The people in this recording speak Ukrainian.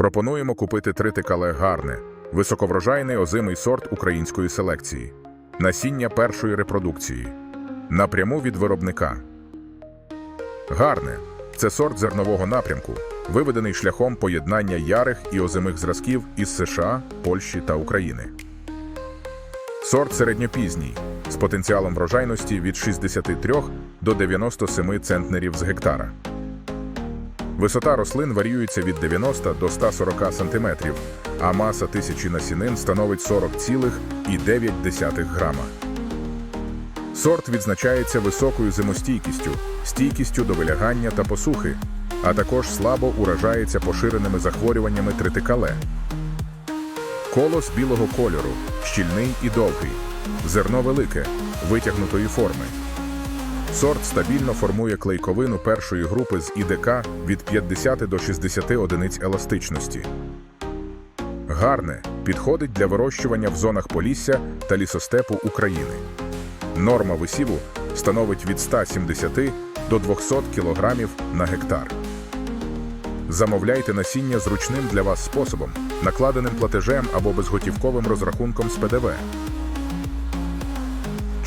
Пропонуємо купити тритикале гарне, високоврожайний озимий сорт української селекції, насіння першої репродукції, напряму від виробника. Гарне це сорт зернового напрямку, виведений шляхом поєднання ярих і озимих зразків із США, Польщі та України. Сорт середньопізній з потенціалом врожайності від 63 до 97 центнерів з гектара. Висота рослин варіюється від 90 до 140 см, а маса тисячі насінин становить 40,9 грама. Сорт відзначається високою зимостійкістю, стійкістю до вилягання та посухи, а також слабо уражається поширеними захворюваннями тритикале. Колос білого кольору, щільний і довгий, зерно велике, витягнутої форми. Сорт стабільно формує клейковину першої групи з ІДК від 50 до 60 одиниць еластичності. Гарне підходить для вирощування в зонах Полісся та лісостепу України. Норма висіву становить від 170 до 200 кг на гектар. Замовляйте насіння зручним для вас способом, накладеним платежем або безготівковим розрахунком з ПДВ.